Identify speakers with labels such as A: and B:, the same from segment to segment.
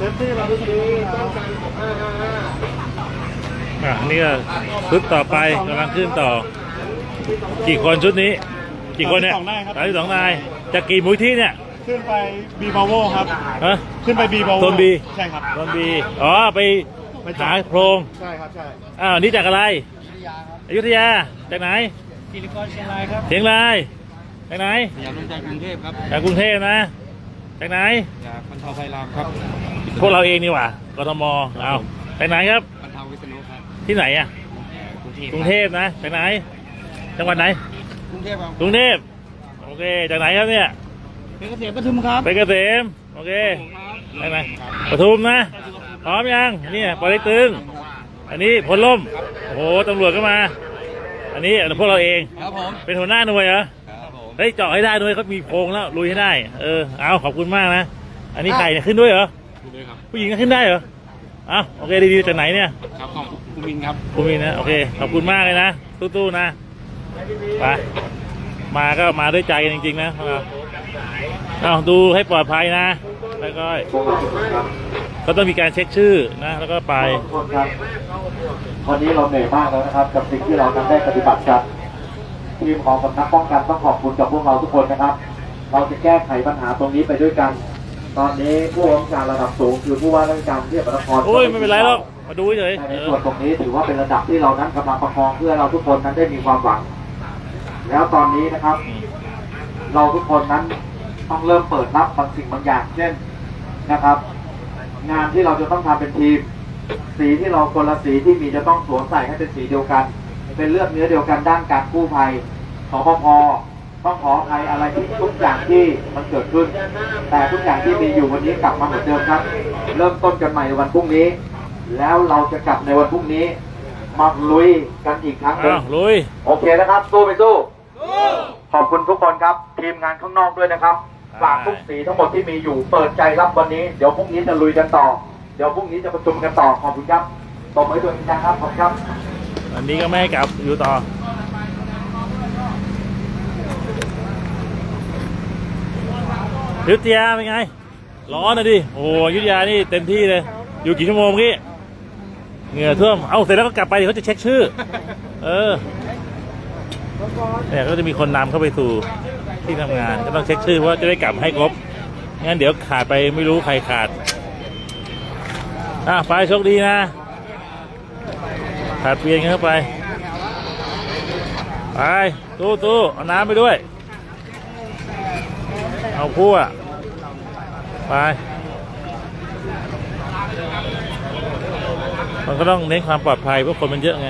A: เซฟตี้เราดูดีป้องกันอ่าอ่าอ่า
B: อะนี่ก็ชุดต่อไปกำลังขึ้นต่อ กี่คนชุดนี้ กี่คนเนี่ย
A: สามสิบสองนายครับ
B: สามสิบสองนายจากกี่มูลที่เนี่ย
A: ขึ้นไปบีบาโวครับ
B: ฮะ
A: ขึ้นไปบีบาโว
B: โซน B
A: ใช่ครับ
B: โดนบีอ๋อไปหาโพรง
A: ใช่ครับ ใช่
B: อ้าวนี่จากอะไรอยุธยาจากไหน
A: กิริกรเชียงรายครับ
B: เชียงรายจากไหน
A: สยามรวมใจกรุงเทพครับ
B: จากกรุงเทพนะจากไหน
A: จากบรรเทาไฟรามครับ
B: พวกเราเองนี่หว่ากทมเอาจากไหนครับ
A: บรรเทาวิษณุครับ
B: ที่ไหนอะ
A: กรุงเทพ
B: กรุงเทพนะจากไหน จังหวัดไหน
A: กรุงเทพครับ
B: กรุงเทพโอเคจากไหนครับเนี่ย
A: เป็นเกษตรปทุมครับ
B: ไปเกษมโอเคได้ไหมปทุมนะพร้อมยังนี่ปอเล็กตึง อันนี้พลล่มโอ้โหตำรวจก็มา อันนี้พวกเราเอง
A: ครับผม
B: เป็นหัวหน้าหน่วยเหรอ
A: ครับผม
B: เฮ้ยเจาะให้ได้ด้วยเขามีโพรงแล้วลุยให้ได้ เออเอาขอบคุณมากนะ อันนี้ไก่เนี่ยขึ้นด้วยเหรอ
A: คุณด้วยครับ
B: ผู้หญิงก็ขึ้นได้เหรอเอ้าโอเคดีๆจากไหนเนี่ย
A: ครับของคุณมินครับ
B: คุณมีนะโอเคขอบคุณมากเลยนะตู้ๆนะไปมาก็มาด้วยใจกันจริงๆนะเอาเอาดูให้ปลอดภัยนะ แล้วก็ก็ต้องมีการเช็คชื่อนะ แล้วก็ไป
C: ขอบคุณครับวันนี้เราเหนื่อยมากแล้วนะครับ กับสิ่งที่เรานั้นได้ปฏิบัติกันทีมของสำนักป้องกันต้องขอบคุณกับพวกเราทุกคนนะครับ เราจะแก้ไขปัญหาตรงนี้ไปด้วยกัน ตอนนี้ผู้ว่าราชการระดับสูงคือผู้ว่าราชการเทพนคร
B: โอ้ยไม่เป็นไรหรอกมาดูเฉย
C: แต่
B: เอ
C: ใน
B: อ
C: ส่วนตรงนี้ถือว่าเป็นระดับที่เรานั้นกำลังประคองเพื่อเราทุกคนนั้นได้มีความหวัง แล้วตอนนี้นะครับ เราทุกคนนั้นต้องเริ่มเปิดรับบางสิ่งบางอย่าง เช่นนะครับ งานที่เราจะต้องทำเป็นทีม สีที่เราคนละสีที่มีจะต้องสวมใส่ให้เป็นสีเดียวกัน เป็นเลือดเนื้อเดียวกันด้านการกู้ภัยสพพ ต้องขออภัยอะไรที่ทุกอย่างที่มันเกิดขึ้น แต่ทุกอย่างที่มีอยู่วันนี้กลับมาเหมือนเดิมครับ เริ่มต้นกันใหม่ในวันพรุ่งนี้ แล้วเราจะกลับในวันพรุ่งนี้ มาลุยกันอีกครั้งหนึ่
B: อ้างวลุย
C: โอเคนะครับ สู้ไปสู้ ขอบคุณทุกคนครับ ทีมงานข้างนอกด้วยนะครับฝากทุกสีทั้งหมดที่มีอยู่เปิดใจรับวันนี้ เดี๋ยวพรุ่งนี้จะลุยกันต่อ เดี๋ยวพรุ่งนี้จะประชุมกันต่อ ขอบคุณครับตบมือให้ตัวเองนะครับ ขอบคุณครับ
B: อันนี้ก็ไม่ให้กลับอยู่ต่อ ยุทธยาเป็นไง ร้อนนะดิ โอ้ยุทธยานี่เต็มที่เลย อยู่กี่ชั่วโมงเมื่อกี้เหงื่อท่วม เอาเสร็จแล้วก็กลับไปเดี๋ยวเขาจะเช็คชื่อ เออ เนี่ยก็จะมีคนนำเข้าไปสู่ที่ทำงาน ก็ต้องเช็คชื่อว่าจะได้กลับให้ครบ งั้นเดี๋ยวขาดไปไม่รู้ใครขาด อะไปโชคดีนะขาดเปลี่ยนกันเข้าไป ไปตู้ตู้เอาน้ำไปด้วย เอาคู่อะ ไป มันก็ต้องเน้นความปลอดภัยเพราะคนมันเยอะไง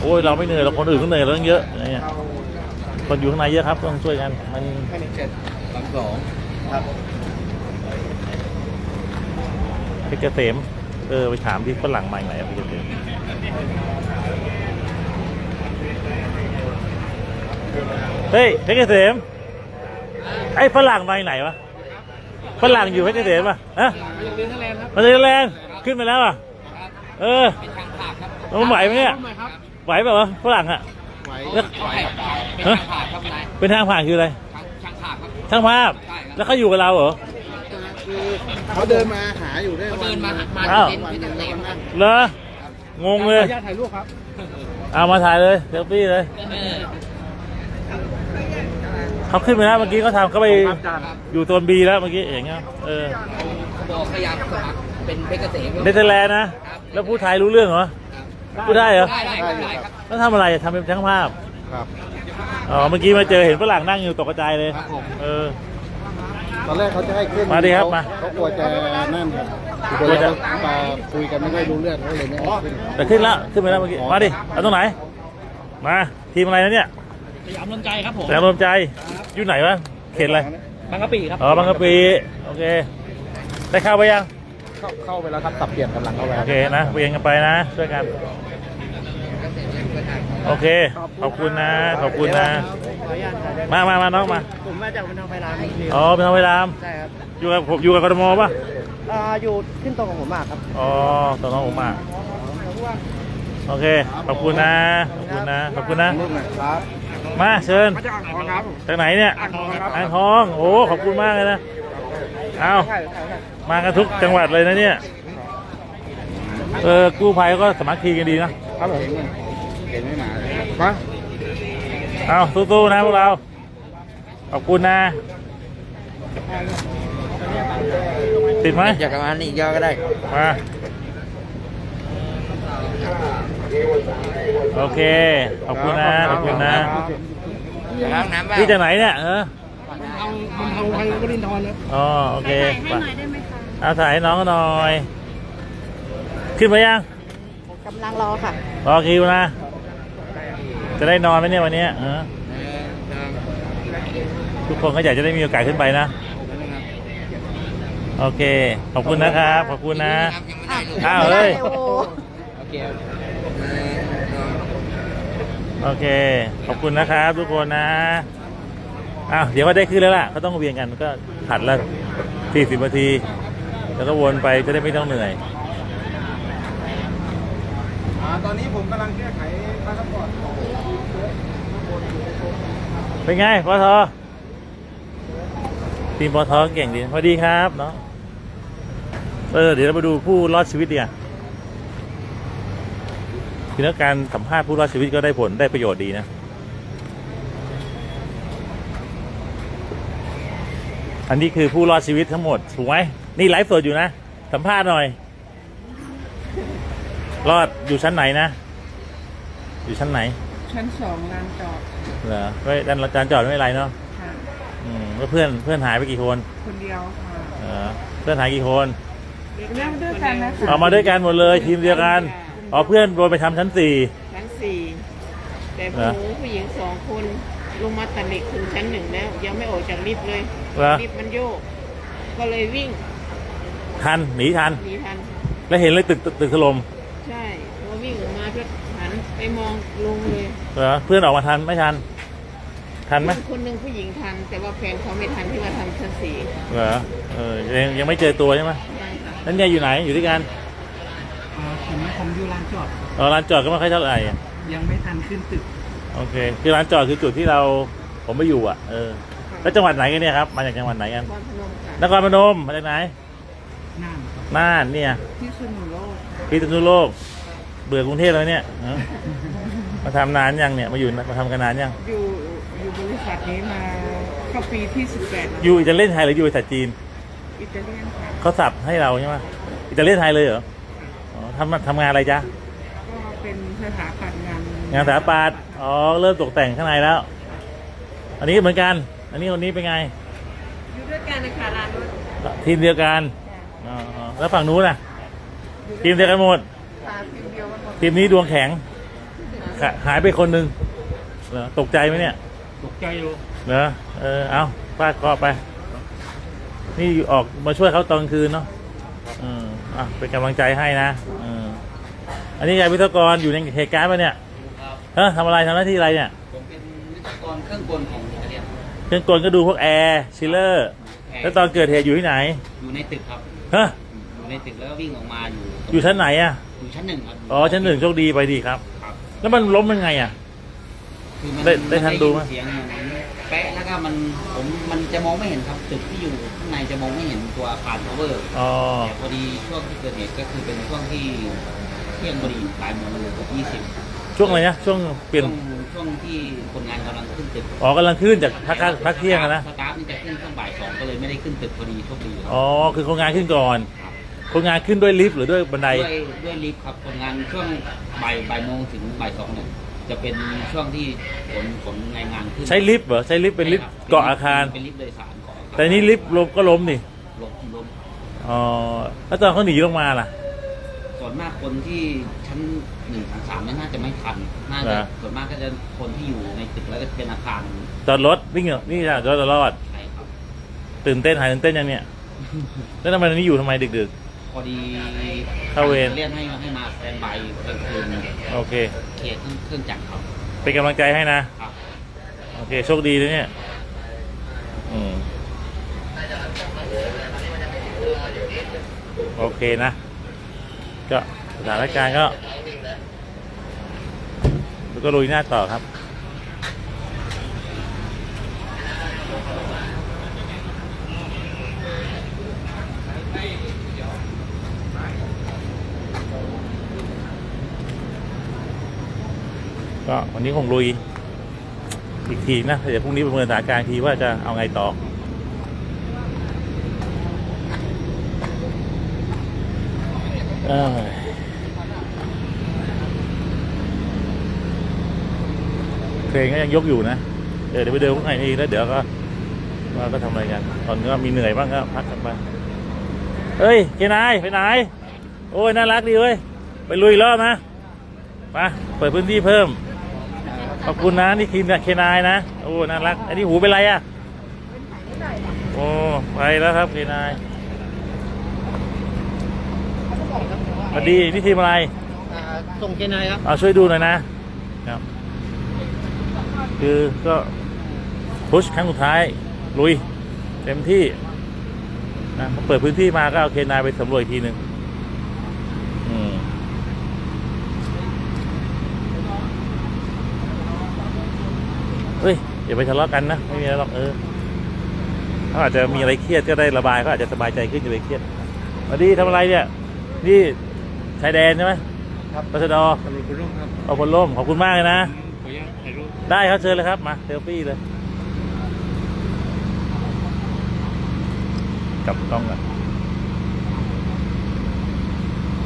B: โอ้ยเราไม่เหนื่อยเราคนอื่นเขาเหนื่อยเราต้องเยอะอะไรเงี้ยคนอยู่ข้างในเยอะครับต้องช่วยกันมัน
A: แค่หนึ่งเจ็ดสามสองครับ
B: เพชรเกษมเออไปถามที่ฝรั่งมาอย่างไรอะเพชรเกษมเฮ้ยเพชรเกษม ไอ้ฝรั่งมาจากไหนวะฝรั่งอยู่เพชรเกษมป่ะฮะ
A: มาจากเรือนทะเลครับ
B: มาจากแรงขึ้นไปแล้วอะเออ
A: เป็นทางผ่านครับ
B: มันไหวไหมเนี่ย
A: ครับ
B: ไหวแบบวะฝรั่งอะ
A: ไหว
B: แล้ว
A: ไหวเป็นทางผ่านครับนาย
B: เป็นทางผ่านคืออะไร
A: ทางทางผ่านครับ
B: ช่างภาพ
A: ใช่ครับ
B: แล้วเขาอยู่กับเราเหรอ
D: คือเขาเดินมาหาอยู่ได้
A: เขาเดินมามา
B: อ้าว
A: เต็นท์ที่เต็นท์ครับ
B: เหรองงเลย
D: ขออนุญาตถ่ายรูปครับ
B: เอามาถ่ายเลยเซลฟี่เลย
A: เออ
B: เขาขึ้นไปแล้วเมื่อกี้เขาทำเขาไป
D: ครับอาจารย์
B: อยู่โซนบีแล้วเมื่อกี้อย่างเงี้ยเออ
A: เขาบอกขยับสมัครเป็นเพชรเกษม
B: เนเธอร์แลนด์นะ แล้วพูดไทยรู้เรื่องเหรอพูดได้เหรอ
A: ได้ได้ครับได้ครับ
B: แล้วทำอะไรทำเป็นช่างภาพ
D: ครับ
B: อ๋อเมื่อกี้มาเจอเห็นฝรั่งนั่งอยู่ตกกระจายเลย
D: ครับผม
B: เออ
D: ตอนแรกเขาจะให้ขึ้น
B: มาดิครับ
D: เข
B: มา
D: เขากลัวจะนั่นครับก
B: กลั
D: ลัว
B: วจะ
D: จะมาคุยกันไม่ค่อยรู้เรื่องเขาเลยไม่ให้ขึ้น
B: แต่ขึ้นแล้วขึ้นไปแล้วเมื่อกี้มาดิเอาตรงไหนมาทีมอะไรนะเนี่ย
A: สยามรวมใจครับผม
B: แสงรวมใจอยู่ไหนวะเขตอะไร
A: บางกะปิครับ
B: อ๋อบางกะปิโอเค ได้เข้าไปยัง
D: เข้าเข้าไปแล้วครับสับเปลี่ยนกำลังเข้าไป
B: โอเคนะเวียนกันไปนะช่วยกัน โอเค ขอบคุณนะ ขอบคุณนะ มามามาน้องมา
E: ผมมาจากบรรเทาไฟราม
B: อ๋อเป็นทางเวลาม
E: ใช่ครับ
B: อยู่กับผมอยู่กับกทมป่ะ
E: อ่าอยู่ขึ้นตรงกับผมมากครับ
B: อ๋อตอนน้องผมมาโอเค ขอบคุณนะ ขอบคุณนะ ขอบคุณนะ
D: รูปหน่อยครับ
B: มาเชิญ
D: มาจากอ่างทองครับ
B: จากไหนเนี่ย
D: อ่างทองครับ
B: อ่างทองโอ้ขอบคุณมากเลยนะเอามากันทุกจังหวัดเลยนะเนี่ยเออกู้ภัยก็สามัคคีกันดีนะครับ
D: ผมเห็นไม่มามา
B: เอาสู้ๆนะพวกเราขอบคุณนะติดไหม
A: อยากมานี่ยอก็ได้
B: มาโอเค ขอบคุณนะ ขอบคุณนะ
A: ล้างน้ำบ้าง
B: พี่จากไหนเนี่ยเออ
D: เอามันเอาทางวรินทร์นะ
B: อ๋อโอเค
F: ถ่ายให้หน่อยได้ไหมคะ
B: เอาถ่ายให้น้องก็หน่อย ขึ้นไปยัง
F: กำลังรอค่ะ
B: รอคิวนะ จะได้นอนไหมเนี่ยวันเนี้ยเออทุกคนก็อยากจะได้มีโอกาสขึ้นไปนะ โอเค ขอบคุณนะครับ ขอบคุณนะ อ้าวเฮ้ย
A: โอเค
B: โอเค ขอบคุณนะครับทุกคนนะอ้าวเดี๋ยวก็ได้ขึ้นแล้วล่ะเขาต้องเวียนกันก็ผัดละสี่สิบนาที แล้วก็วนไปจะได้ไม่ต้องเหนื่อย
D: ตอนนี้ผมกำลังแก้ไขพาสปอร์ต
B: เป็นไงปอททีมปอทเก่งดีสวัสดีครับเนาะเออเดี๋ยวเรามาดูผู้รอดชีวิตดีกว่า คือแล้วการสัมภาษณ์ผู้รอดชีวิตก็ได้ผลได้ประโยชน์ดีนะอันนี้คือผู้รอดชีวิตทั้งหมดถูกไหมนี่ไลฟ์สดอยู่นะ สัมภาษณ์หน่อย รอดอยู่ชั้นไหนนะ อยู่ชั้นไหน
G: ชั้นสองลานจอด
B: เหรอไม่ด้านจานจอดไม่เป็นไรเนาะ
G: ค่ะ
B: อืมแล้วเพื่อนเพื่อนหายไปกี่คน
G: คนเดียวค่ะ
B: เออเพื่อนหายกี่คน
G: เริ่มด้วยกันนะคะ
B: เอามาด้วยกันหมดเลยทีมเดียวกัน อ๋อเพื่อนโดนไปทำชั้นสี่
G: ชั้นสี่แต่
B: เหรอ
G: ผู้ผู้หญิงสองคนลงมาตัดเหล็กถึงชั้นหนึ่งแล้ว ยังไม่ออกจากลิฟต์เลย
B: เหรอ
G: ลิฟต์มันโยก ก็เลยวิ่ง
B: ทันหนีทัน
G: หนีทัน
B: แล้วเห็นเลยตึกตึกตึกถล่ม
G: ใช่พอวิ่งออกมาก็หันไปมองลงเลย
B: เหรอเพื่อนออกมาทันไม่ทัน ทันไหม
G: คนหนึ่งผู้หญิงทัน แต่ว่าแฟนเขาไม่ทันที่มาทำชั้นสี่
B: เหรอเออยังยังไม่เจอตัวใช่ไหม
G: ยังค่ะ
B: นั่นเนี่ยอยู่ไหนอยู่ด้วยกัน
A: ผมผมอยู่ลานจอด
B: อ๋อร้านจอดก็ไม่ค่อยเท่าไหร่อะ
A: ยังไม่ทันขึ้นตึก
B: โอเค คือร้านจอดคือจุดที่เราผมไปอยู่อะเออแล้วจังหวัดไหนกันเนี่ยครับมาจากจังหวัดไหนกัน
G: นครพนมค่ะ
B: นครพนมมาจากไหน
A: น่าน
B: น่านเนี่ย
G: ที่สุนุโลก
B: พิษณุโลก เบื่อกรุงเทพแล้วเนี่ยเออมาทำนานยังเนี่ยมาอยู่มาทำกันนานยัง
G: อยู่อยู่บริษัทนี้มาเข้าปีที่สิบแปด
B: อยู่อิตาเลียนไทยหรืออยู่บริษัทจีน
G: อิตาเลียนค่ะ
B: เขาสับให้เราใช่ไหมอิตาเลียนไทยเลยเหรออ๋อ ทำทำงานอะไรจ๊ะ
G: ก็เป็นสถาปัตย์งาน
B: งานสถาปัตย์อ๋อเริ่มตกแต่งข้างในแล้ว อันนี้เหมือนกัน อันนี้คนนี้เป็นไง
G: อยู่ด้วยกันนะคะร้านรถ
B: ทีมเดียวกันอ๋ออ๋อแล้วฝั่งนู้นน่ะทีมเดียวกันหมด
G: ตามทีมเดียวกันหมด
B: ทีมนี้ดวงแข็งขาหายไปคนหนึ่งเหรอตกใจไหมเนี่ย
A: ตกใจอยู่
B: เหรอเออเอาฟาดเคราะห์ไป นี่ออกมาช่วยเขาตอนกลางคืนเนาะเออ อะเป็นกำลังใจให้นะเอออันนี้ยายวิศวกรอยู่ในเหตุการณ์ปะเนี่ยเฮ้ทำอะไรทำหน้าที่อะไรเนี่ย
A: ผมเป็นวิศวกรเครื่องกลของอิตาเลียน
B: เครื่องกลก็ดูพวกแอร์ชิลเลอร์แล้วตอนเกิดเหตุอยู่ที่ไหน
A: อยู่ในตึกครับ
B: ฮะ
A: อยู่ในตึกแล้วก็วิ่งออกมาอยู่
B: อยู่ชั้นไหนอะ
A: อยู่ชั้นหนึ่งครับ
B: อ๋อชั้นหนึ่งโชคดีไปดีครับ
A: ครับ
B: แล้วมันล้มยังไงอะ
A: คือมัน
B: ได้ได้ทันดูไหม
A: เสียงเหมือน แปะแล้วก็มันผมมันจะมองไม่เห็นครับตึกที่อยู่ข้างในจะมองไม่เห็นตัวอาคารทาวเวอร์
B: อ๋อ
A: แต่พอดีช่วงที่เกิดเหตุก็คือเป็นช่วงที่เที่ยงพอดีบ่ายโมงเกือบยี่สิบ
B: ช่วงอะไรนะช่วงเปลี่ยน
A: ช่วงช่วงที่คนงานกำลังขึ้นตึก
B: อ๋อกำลังขึ้นจากพักพักพักเที่ยงอะนะ
A: สตาฟนี่จะขึ้นช่วงบ่ายสองก็เลยไม่ได้ขึ้นตึกพอดีโชคดีครับ
B: อ๋อ คือคนงานขึ้นก่อนคนงานขึ้นด้วยลิฟต์หรือด้วยบันได
A: ด้วยด้วยลิฟต์ครับคนงานช่วงบ่ายบ่ายโมงถึงบ่ายสองเนี่ย จะเป็นช่วงที่ขนขนแรงงานขึ้น
B: ใช้ลิฟต์เหรอใช้ลิฟต์เป็นลิฟต์เกาะอาคาร
A: เป็นลิฟต์โดยสารเกาะอาคาร
B: แต่นี่ลิฟต์ล้มก็ล้มนี่
A: ลมลม
B: อ๋อแล้วตอนเขาหนีลงมาล่ะ
A: ส่วนมากคนที่ชั้นหนึ่งถึงสามเนี่ยน่าจะไม่ทันน่า
B: เหร
A: จะ
B: อ
A: ส่วนมากก็จะคนที่อยู่ในตึกแล้วก็เป็นอาคาร
B: จอดรถวิ่งเหรอนี่จะรอดรอด
A: ใช่ครับ
B: ตื่นเต้นหายตื่นเต้นยังเนี่ย แล้วทำไมตอนนี้อยู่ทำไมดึก
A: พอดี
B: เข้าเวร
A: เรียกให้ให้มาสแตนบายกลางคืน
B: ๆโอเค
A: เขตเครื่องจักรครับ
B: เป็นกำลังใจให้นะ
A: ครับ
B: โอเค โชคดีเลยเนี่ย อืม โอเคนะ ก็สถานการณ์ก็ แล้วก็ลุยหน้าต่อครับ ก็วันนี้คงลุยอีกทีนะ เดี๋ยวพรุ่งนี้ประเมินสถานการณ์ทีว่าจะเอาไงต่อ เอ้ยเพลงก็ยังยกอยู่นะ เดี๋ยวไปเดินข้างในนี่แล้วเดี๋ยวก็ว่าก็ทำอะไรกัน ตอนนี้ก็มีเหนื่อยบ้างก็พักกันไปเฮ้ยเคนายไปไหน โอ้ยน่ารักดีเว้ย ไปลุยรอบนะมาเปิดพื้นที่เพิ่ม ขอบคุณนะนี่ทีมเคนายนะโอ้น่ารักอันนี้หูเป็นไรอะโอ้ไปแล้วครับเคนายสวัสดีนี่ทีมอะไร
E: ส่งเกนายครับ
B: เอาช่วยดูหน่อยนะครับคือก็พุชครั้งสุดท้ายลุย เต็มที่นะพอเปิดพื้นที่มาก็เอาเคนายไปสำรวจอีกทีหนึ่งอืมเฮ้ย อย่าไปทะเลาะกันนะไม่มีอะไรหรอกเออเขาอาจจะมีอะไรเครียดก็ได้ระบายเขาอาจจะสบายใจขึ้นอย่าไปเครียดสวัสดีทำอะไรเนี่ย นี่ชายแดนใช่ไหมครับตชด
D: ตำรวจคุณร่มครับ
B: เอาคนล่มขอบคุณมากเลยนะ
D: ขออนุญาตถ่ายรูป
B: ได้ครับเชิญเลยครับมาเซลฟี่เลยกลับกล้องกัน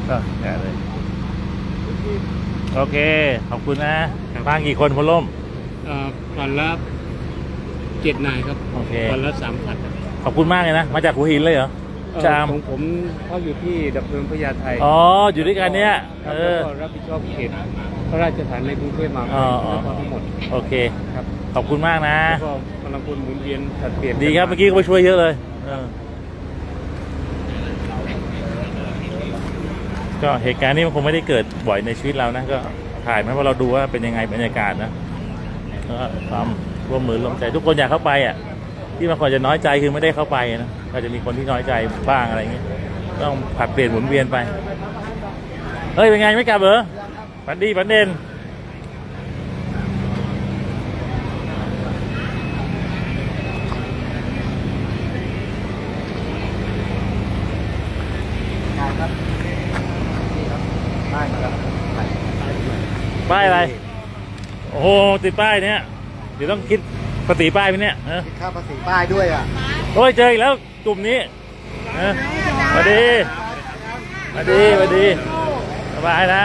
B: ก็แค่เลยโอเค ขอบคุณนะบ้างกี่คนพลล่ม
D: เอ่อวันละเจ็ดนายครับ
B: โอเค
D: วันละสามพัน
B: ขอบคุณมากเลยนะ มาจากหัวหินเลยเหรอ จาม
D: ของผมเขาอยู่ที่ดับเพลิงพญาไท
B: อ๋อ อยู่ด้วยกันเนี่ย
D: ครั
B: เอบ
D: แล้ว
B: อ
D: ก็รับผิดชอบเขตพระราชฐานในกรุงเทพมหานค
B: อ๋อ
D: ร
B: อ๋อ
D: ทั้งหมด
B: โอเค
D: ครับ
B: ขอบคุณมากนะ
D: แล้วก็กำลังคนหมุนเวียนสัดเปลี่ยน
B: ดีครับ เมื่อกี้ก็ไปช่วยเยอะเลยเออก็เหตุการณ์นี้มันคงไม่ได้เกิดบ่อยในชีวิตเรานะ ก็ถ่ายมาเพราะเราดูว่าเป็นยังไงบรรยากาศนะ ก็ความร่วมมือร่วมใจทุกคนอยากเข้าไปอะที่บางคนจะน้อยใจคือไม่ได้เข้าไปนะก็จะมีคนที่น้อยใจบ้างอะไรเงี้ยต้องผลัดเปลี่ยนหมุนเวียนไปเฮ้ยเป็นไงไม่กลับเหรอปันดีปันเด่น ป้ายอะไร โอ้โห ติดป้ายเนี้ยเดี๋ยวต้องคิดภาษีป้ายไหมเนี่ยเออ
E: ค่าภาษีป้ายด้วยอะ
B: โอ้ยเจออีกแล้วกลุ่มนี้เออสวัสดีสวัสดีสวัสดีสบายนะ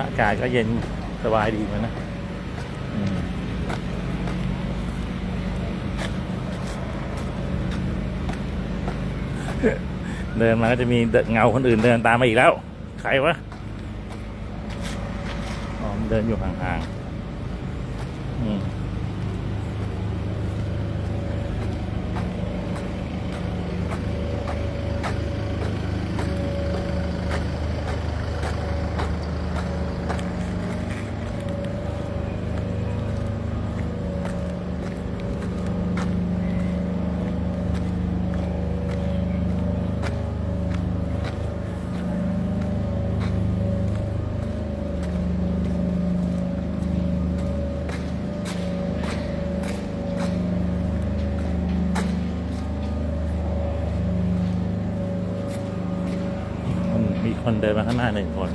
B: อันนี้ก็อากาศก็เย็นสบายดีเหมือนนะเดินมาก็จะมีเงาคนอื่นเดินตามมาอีกแล้ว ใครวะอ๋อเดินอยู่ห่างๆ เดินมาข้างหน้าหนึ่งคน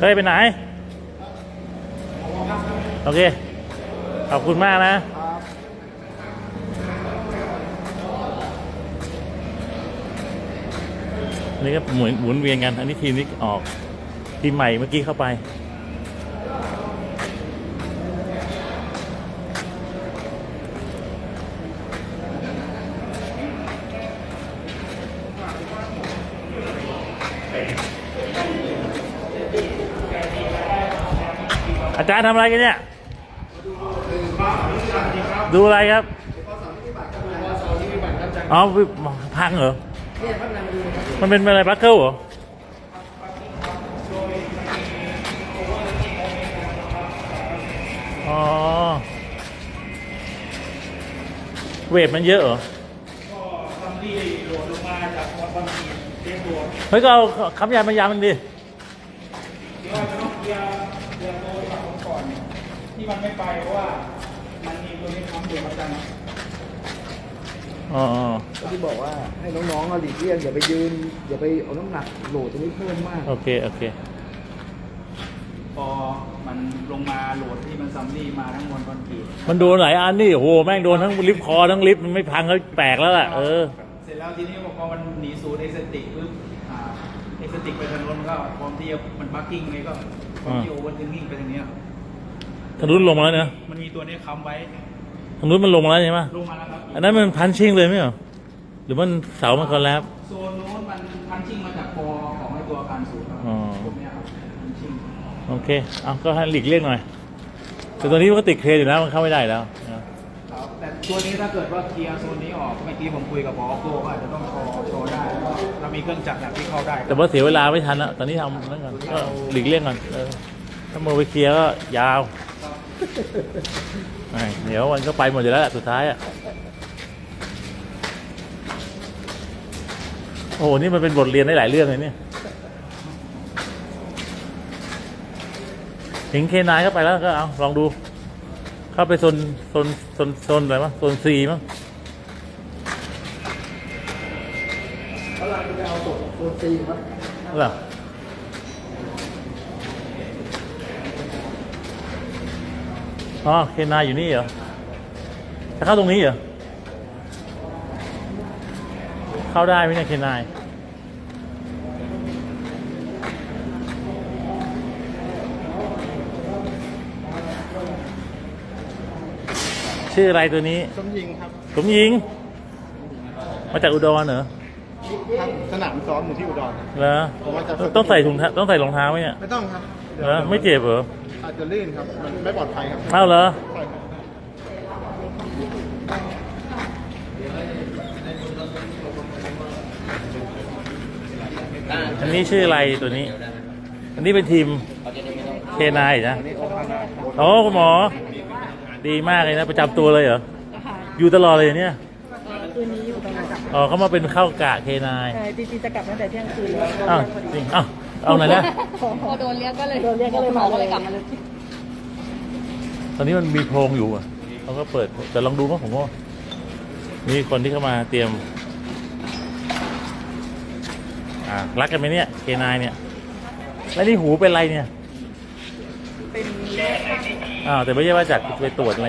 B: เฮ้ยไปไหน โอเค ขอบคุณมากนะ นี่ก็หมุนหมุนเวียนกัน อันนี้ทีมนี้ออก ทีมใหม่เมื่อกี้เข้าไป จารย์ทำอะไรกันเนี่ย ดูอะไรครับอ๋อพังเหรอ มันเป็นอะไรบัคเกิลเหรออ๋อเวทมันเยอะเหรอเฮ้ยก็เอาคำยานมายามันดิ
D: ที่มัน ไม่ไปเพราะว่ามันมีตัวนี้ค้ำอยู่ประจำ
B: อ๋ออ๋อ
E: ที่บอกว่าให้น้องๆเอาหลีกเลี่ยงอย่าไปยืนอย่าไปเอาน้ำหนักโหลดตรงนี้เพิ่มมาก
B: โอเคโอเค
D: พอมันลงมาโหลดที่มันซัมนี่มาทั้งมวลคอนกรีต
B: มันโดนหลายอันนี่โอ้โหแม่งโดนทั้งลิฟต์คอทั้งลิฟต์มันไม่พังก็แตกแล้วล่ะเออ
D: เสร็จแล้วทีนี้พอมันหนีศูนย์เอสติกปุ๊บอ่าเอสติกไปทางโน้นก็พร้อมที่จะมันบักกิ้งไงก็พร้อมที่โอเวอร์เทนนิ่งไปทางเนี้ย
B: ทางนู้นลงมาแล้วเนอะ
D: มันมีตัวนี้ค้ำไว้
B: ทางนู้นมันลงมาแล้วใช่ไหม
D: ลงมาแล้วครับ
B: อันนั้นมันพันชิ่งเลยไหมเหรอหรือมันเสามันคอนแล้ว
D: โซนโน้นมันพันชิ่งมาจากคอของไอ้ตัวอาการศูนย์ครับ
B: อ๋อ
D: พวกเนี้ยครับพันชิ่ง
B: โอเคเอาก็ให้หลีกเลี่ยงหน่อยแต่ตัวนี้มันก็ติดเครนอยู่แล้วมันเข้าไม่ได้แล้ว
D: ครับแต่ตัวนี้ถ้าเกิดว่าเคลียร์โซนนี้ออกเมื่อกี้ผมคุยกับพอโกก็อาจจะต้องโชว์โชว์ได้แล้วก็เรามีเครื่องจักรแบบที่เข้าได้
B: แต่ว่าเสียเวลาไม่ทันแล้วตอนนี้ทำนั่นก่อนก็หลีกเลี่ยงก่อนเออถ้ามือไปเคลียร์ก็ยาว ไอ้เดี๋ยวมันก็ไปหมดอยู่แล้วแหละสุดท้ายอะ โอ้โหนี่มันเป็นบทเรียนได้หลายเรื่องเลยเนี่ย ถึงเคนายเข้าไปแล้วก็เอาลองดู เข้าไปโซนโซนโซนโซนอะไรมั้งโซนซีมั้ง
E: เขาเราจะเอาตัวโซนซีครับ
B: เหรอ อ๋อเคนายอยู่นี่เหรอจะเข้าตรงนี้เหรอ เข้าได้ไหมเนี่ยเคนายชื่ออะไรตัวนี้
E: สมยิงครับ
B: สมยิง มาจากอุดรเหรอ
E: สนามซ้อมอยู่ที่อุดร
B: เหรอ
E: ผมว่าจะฝึก
B: ต้องใส่ถุงเท้าต้องใส่รองเท้าไหมเนี่ย
E: ไม่ต้องครับ
B: เหรอ ไม่เจ็บเหรอ
E: อาจจะลื่นครับ มันไม่ปลอดภัยครับ
B: เอ้าเหรอ
E: ใช่ครับ
B: อันนี้ชื่ออะไรตัวนี้ อันนี้เป็นทีมเคนายนะโอ้คุณหมอ ดีมากเลยนะ ประจำตัวเลยเหรอ
F: ค่ะ
B: อยู่ตลอดเลยเนี่ย
F: คืนนี้อยู่ตลอด
B: อ๋อเขามาเป็นเข้ากะเคนาย
F: ใช่จริงๆจะกลับตั้งแต่เที่ยงคืนแล้ว
B: อ้าวจริงอ้าว เอาไหนอยนะ
F: พอโดนเรียกก็เลยโดนเรียกก็เลยมาเลย กลับมาเลย
B: ตอนนี้มันมีโพรงอยู่อะเขาก็เปิด แต่ลองดูว่าผมว่ามีคนที่เข้ามาเตรียม อ่ารักกันไหมเนี่ยเคนายเนี่ย แล้วนี่หูเป็นไรเนี่ย
F: เป็น
B: อ้าวแต่ไม่ใช่ว่าจากไปตรวจอะไร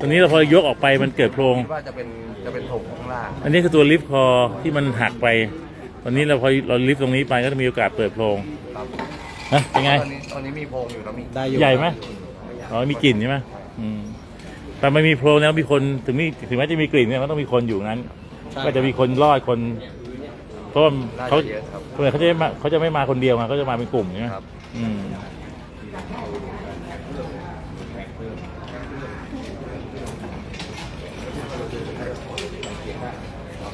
B: ตรงนี้เราพอยกออกไปมันเกิดโพรง
E: คิดว่าจะเป็นจะเป็นถงข้างล่าง
B: อันนี้คือตัวลิฟต์คอที่มันหักไป ตอนนี้เราพอเราลิฟต์ตรงนี้ไปก็จะมีโอกาสเปิดโพรง
E: ครับ
B: นะเป็นไง
E: ตอนนี้ตอนนี้มีโพรงอยู่แล้วมีได้
B: ใหญ่ไหมอ๋อมีกลิ่นใช่ไหมอืมแต่ไม่มีโพรงแล้วมีคนถึงมีถึงแม้จะมีกลิ่นเนี่ยมันต้องมีคนอยู่งั้นก็จะมีคนรอดคนเพราะว่า
E: น่า
B: เขา
E: จะเยอะครับ
B: เพื่อนเขาจะไม่มาเขาจะไม่มาคนเดียวไงเขาจะมาเป็นกลุ่มใช่ไหม
E: ครับ
B: อืม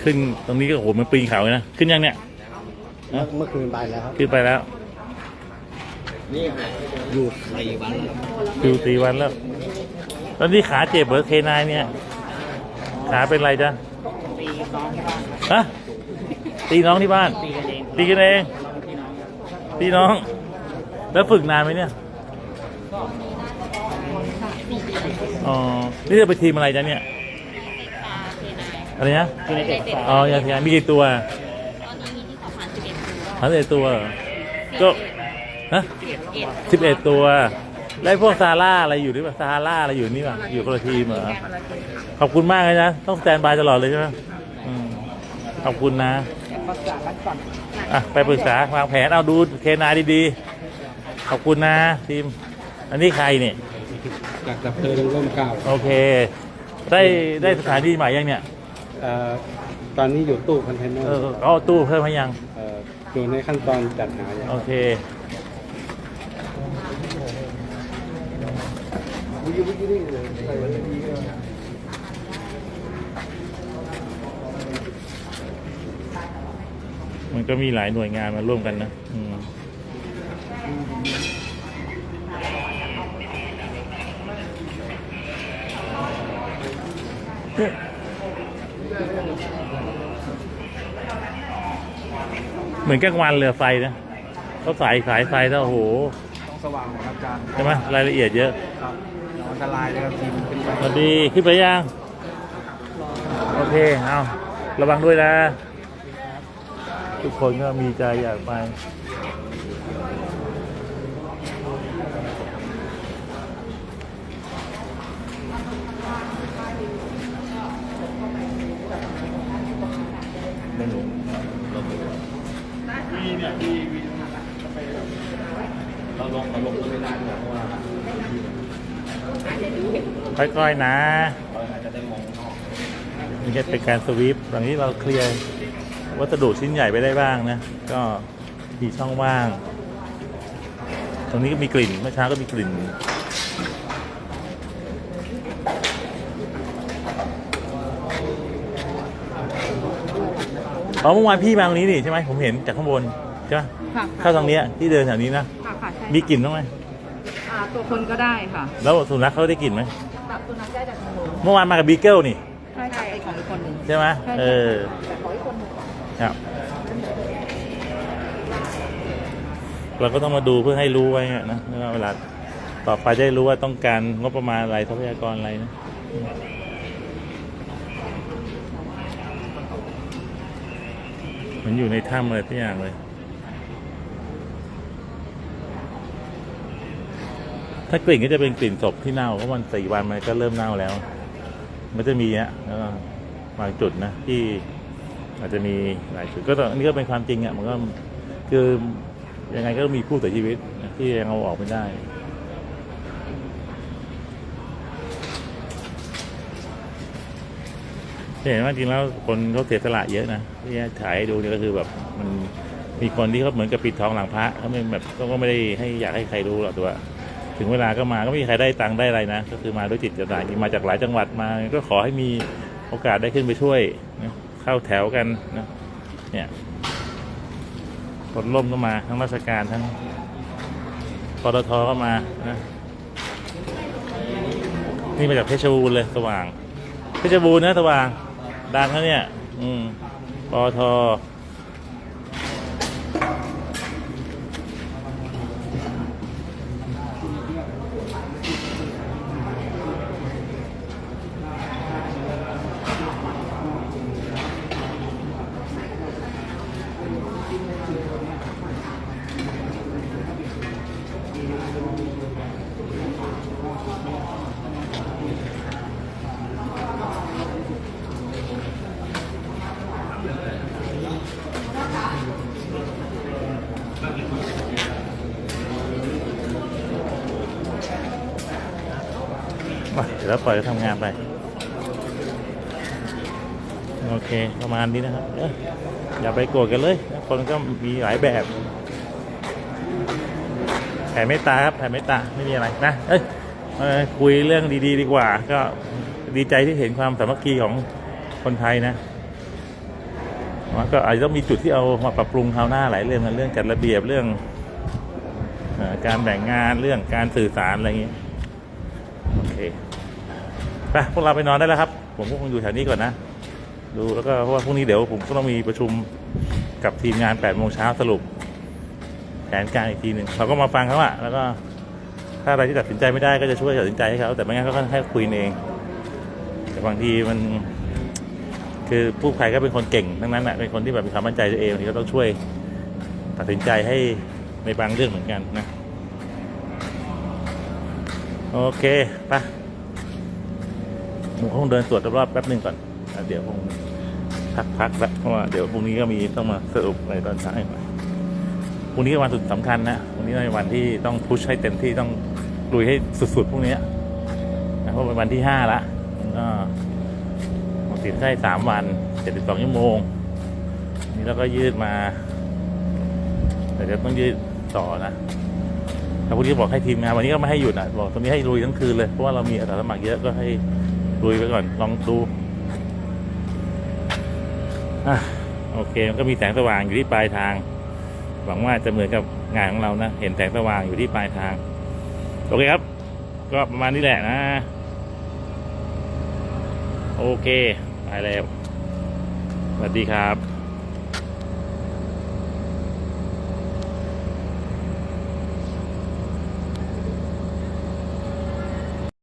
B: ขึ้นตรงนี้ก็โอ้โหมันปีนเขาเลยนะ ขึ้นยังเนี่ยฮะ
E: เมื่อคืนไปแล้วครับ
B: ขึ้นไปแล้ว
E: อยู่
B: คิวตีวันแล้วตอนนี้ขาเจ็บเหรอเคนายเนี่ย ขาเป็นไรจ๊ะฮะตีน้องที่บ้าน ตีกันเอง ตีน้อง แล้วฝึกนานไหมเนี่ยอ๋อ นี่จะไปทีมอะไรจ๊ะเนี่ย อะไรนะอ๋อยาเสียมีกี่ตัว
F: ตอนนี้มีที่สองพันสิบเอ็ดตัว
B: พันเอ็ดตัวเหรอก็ฮะสิบเอ็ดตัวแล้วไอ้พวกซาร่าอะไรอยู่นี่ป่ะซาร่าอะไรอยู่นี่ป่ะอยู่คนละทีมเหรอขอบคุณมากเลยนะต้องสแตนบายตลอดเลยใช่ไหมอืมขอบคุณนะอะไปปรึกษาวางแผนเอาดูเคนายดีๆขอบคุณนะทีม อันนี้ใครเนี่ย
A: แก
H: จากดับเพลิงร่มเกล้า
B: โอเค ได้ได้สถานีใหม่ยังเนี่ย
H: เอ่อตอนนี้อยู่ตู้คอนเทนเนอ
B: เอ
H: ร์
B: อเอาตู้เพิ่มให้ยัง
H: เอ่ออยู่ในขั้นตอนจัดหาอย่าง
B: โอเค มันก็มีหลายหน่วยงานมาร่วมกันนะอืมเห มือนกลางวันเรือไฟนะเขาสายสายไฟแล้วโอ้โห
D: ต้องสว่างนะครับอาจารย์
B: ใช่ไหมรายละเอียดเยอะ
D: ครับอันตรายนะครับทีมขึ้นไป
B: สวัสดีขึ้นไปยังโอเคเอาระวังด้วยนะ ทุกคนก็มีใจอยากไปไม่รู้ เราลงเราลงไม่ได้เพราะว่าค่อยๆนะนี่จะเป็นการสวีปหลังนี้เราเคลียร์วัสดุชิ้นใหญ่ไปได้บ้างนะ ก็มีช่องว่าง ตรงนี้ก็มีกลิ่น เมื่อเช้าก็มีกลิ่น อ๋อเมื่อวานพี่มาตรงนี้นี่ใช่ไหมผมเห็นจากข้างบนใช่ไหม
F: ค่ะ
B: เข้าทางเนี้ยที่เดินแถวนี้นะ
F: ค่ะค่ะใช่
B: มีกลิ่นบ้างไหม
F: อ่าตัวคนก็ได้ค่ะ
B: แล้วสุนัขเขาได้กลิ่นไหม
F: แบบตัวนั้นได้จากทางโน้น
B: เมื่อวานมากับบีเกิลนี่
F: ใช่ค่ะไอของอีกคนหนึ่ง
B: ใช่ไหม
F: ใช่
B: เออ
F: แต่ของอีกคนหนึ่ง
B: ครับ เราก็ต้องมาดูเพื่อให้รู้ไว้อะนะว่าเวลาต่อไปจะได้รู้ว่าต้องการงบประมาณอะไรทรัพยากรอะไรนะเห มันอยู่ในถ้ำอะไรทุกอย่างเลย ถ้ากลิ่นก็จะเป็นกลิ่นศพที่เน่าเพราะมันสี่วันมันก็เริ่มเน่าแล้ว มันจะมีฮะแล้วก็บางจุดนะที่อาจจะมีหลายจุดก็ตออันนี่ก็เป็นความจริงอะมันก็คือยังไงก็มีผู้เสียชีวิตที่ยังเอาออกไม่ได้ เห็นว่าจริงแล้วคนเขาเสียสละเยอะนะที่ถ่ายให้ดูเนี่ยก็คือแบบมันมีคนที่เขาเหมือนกับปิดทองหลังพระเขาไม่แบบเขาก็ไม่ได้ให้อยากให้ใครรู้หรอกตัวถึงเวลาก็มาก็ไม่มีใครได้ตังค์ได้อะไรนะ ก็คือมาด้วยจิตกระต่ายมาจากหลายจังหวัดมา ก็ขอให้มีโอกาสได้ขึ้นไปช่วยนะเข้าแถวกันนะเนี่ยกดล่มก็มาทั้งราชการทั้งปตทก็มานะนี่มาจากเพชรบูรณ์เลยสว่างเพชรบูรณ์นะสว่าง ดังนะเนี่ย อืมปอทมาเดี๋ยวปล่อยเขาทำงานไป โอเค ประมาณนี้นะครับอย่าไปโกรธกันเลย คนก็มีหลายแบบแผ่เมตตาครับแผ่เมตตาไม่มีอะไรนะ เอ้ยคุยเรื่องดี ๆดีกว่า ก็ดีใจที่เห็นความสามัคคีของคนไทยนะมันก็อาจจะต้องมีจุดที่เอามาปรับปรุงคราวหน้าหลายเรื่องนะเรื่องจัดระเบียบเรื่องอการแบ่งงานเรื่องการสื่อสารอะไรอย่างเงี้ย ไปพวกเราไปนอนได้แล้วครับ ผมก็คงอยู่แถวนี้ก่อนนะ ดูแล้วก็เพราะว่าพรุ่งนี้เดี๋ยวผมก็ต้องมีประชุมกับทีมงาน8โมงเช้าสรุป แผนการอีกทีหนึ่งเราก็มาฟังเขาอะแล้วก็ถ้าอะไรที่ตัดสินใจไม่ได้ก็จะช่วยตัดสินใจให้เขาแต่ไม่งั้นก็ให้คุยเอง แต่บางทีมัน คือผู้ภัยก็เป็นคนเก่งทั้งนั้นอะเป็นคนที่แบบมีความมั่นใจตัวเองบางทีก็ต้องช่วยตัดสินใจให้ในบางเรื่องเหมือนกันนะ โอเคไป ผมคงเดินตรวจรอบแป๊บหนึ่งก่อนเดี๋ยวคงพักๆแล้วเพราะว่าเดี๋ยวพรุ่งนี้ก็มีต้องมาสรุปในตอนเช้าอีกพรุ่งนี้เป็นวันสุดสำคัญนะพรุ่งนี้เป็นวันที่ต้องพุชให้เต็มที่ต้องลุยให้สุดๆพรุ่งนี้เพราะเป็นวันที่ห้าละก็ติดได้สามวันเจ็ดสิบสองชั่วโมง นี่เราก็ยืดมา แต่จะต้องยืดต่อนะแต่พวกนี้บอกให้ทีมงานวันนี้ก็ไม่ให้หยุดอะบอกตรงนี้ให้ลุยทั้งคืนเลยเพราะว่าเรามีอาสาสมัครเยอะก็ให้ ลุยไปก่อนลองดูอะโอเคมันก็มีแสงสว่างอยู่ที่ปลายทาง หวังว่าจะเหมือนกับงานของเรานะ เห็นแสงสว่างอยู่ที่ปลายทาง โอเคครับ ก็ประมาณนี้แหละนะ โอเค ไปแล้ว สวัสดีครับ